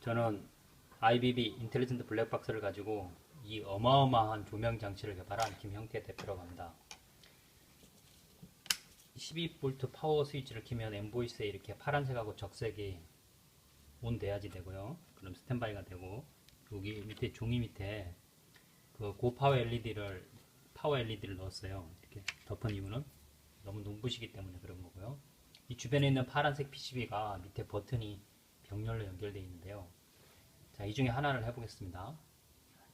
저는 IBB 인텔리전트 블랙박스를 가지고 이 어마어마한 조명 장치를 개발한 김형태 대표라고 합니다. 12V 파워 스위치를 키면 엠보이스에 이렇게 파란색하고 적색이 온 돼야지 되고요. 그럼 스탠바이가 되고 여기 밑에 종이 밑에 그 고파워 LED를 파워 LED를 넣었어요. 이렇게 덮은 이유는 너무 눈부시기 때문에 그런 거고요. 이 주변에 있는 파란색 PCB가 밑에 버튼이 병렬로 연결되어 있는데요. 자, 이 중에 하나를 해보겠습니다.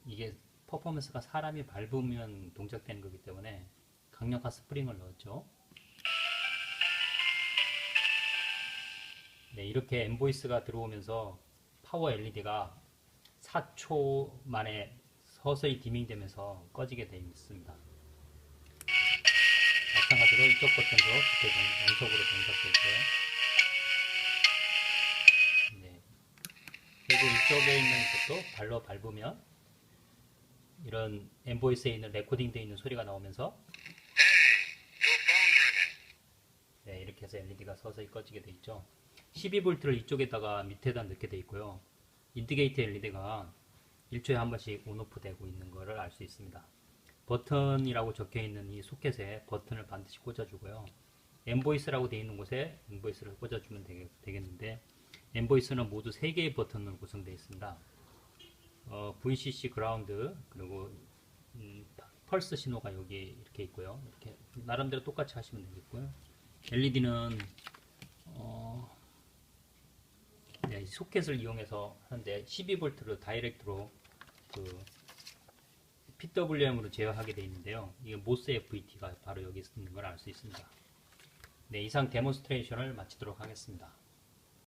이게 퍼포먼스가 사람이 밟으면 동작되는 거기 때문에 강력한 스프링을 넣었죠. 네, 이렇게 엠보이스가 들어오면서 파워 LED가 4초 만에 서서히 디밍되면서 꺼지게 되어 있습니다. 마찬가지로 이쪽 버튼도 연속으로 동작되고요. 그리고 이쪽에 있는 것도 발로 밟으면 이런 엠보이스에 있는 레코딩 되어 있는 소리가 나오면서 네, 이렇게 해서 LED가 서서히 꺼지게 되어 있죠. 12V를 이쪽에다가 밑에다 넣게 되어 있고요. 인디게이트 LED가 1초에 한 번씩 온오프 되고 있는 것을 알 수 있습니다. 버튼이라고 적혀 있는 이 소켓에 버튼을 반드시 꽂아주고요. 엠보이스라고 되어 있는 곳에 엠보이스를 꽂아주면 되겠, 되겠는데 엠보이스는 모두 3개의 버튼으로 구성되어 있습니다. 어, VCC 그라운드 그리고 음, 펄스 신호가 여기 이렇게 있고요. 이렇게 나름대로 똑같이 하시면 되겠고요. LED는 어, 네, 소켓을 이용해서 하는데 12V로 다이렉트로 그 PWM으로 제어하게 되어 있는데요. 이게 모스 FET가 바로 여기 있는 걸 알 수 있습니다. 네, 이상 데모스트레이션을 마치도록 하겠습니다.